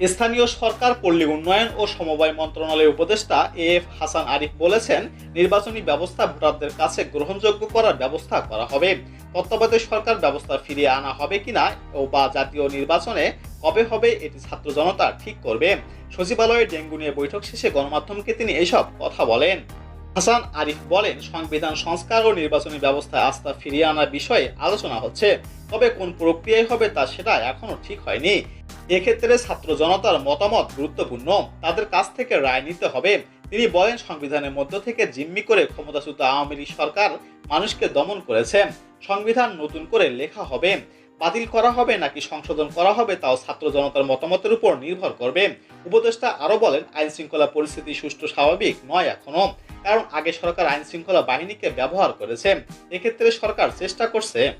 স্থানীয় সরকার পল্লী উন্নয়ন ও সমবায় মন্ত্রণালয়ের উপদেষ্টা এ এফ হাসান আরিফ বলেছেন, নির্বাচনী ব্যবস্থা ভোটারদের কাছে গ্রহণযোগ্য করার ব্যবস্থা করা হবে। তত্ত্বাবধায়ক সরকার ব্যবস্থা ফিরিয়ে আনা হবে কিনা ও বা জাতীয় নির্বাচনে কবে হবে এটি ছাত্র জনতা ঠিক করবে। সচিবালয়ের ডেঙ্গু নিয়ে বৈঠক শেষে গণমাধ্যমকে তিনি এসব কথা বলেন। হাসান আরিফ বলেন, সংবিধান সংস্কার ও নির্বাচনী ব্যবস্থায় আস্থা ফিরিয়ে আনার বিষয়ে আলোচনা হচ্ছে। তবে কোন প্রক্রিয়ায় হবে তা সেটা এখনও ঠিক হয়নি। এক্ষেত্রে ছাত্র জনতার মতামত গুরুত্বপূর্ণ। তাদের কাছ থেকে রায় নিতে হবে। তিনি বলেন, সংবিধানের মধ্য থেকে জিম্মি করে ক্ষমতাচ্যুত আওয়ামী লীগ সরকার মানুষকে দমন করেছে। সংবিধান নতুন করে লেখা হবে। বাতিল করা হবে নাকি সংশোধন করা হবে তাও ছাত্র জনতার মতামতের উপর নির্ভর করবে। উপদেষ্টা আরও বলেন আইন শৃঙ্খলা পরিস্থিতি সুষ্ঠু, স্বাভাবিক নয় এখনও। কারণ আগে সরকার আইন শৃঙ্খলা বাহিনীকে ব্যবহার করেছে। এক্ষেত্রে সরকার চেষ্টা করছে।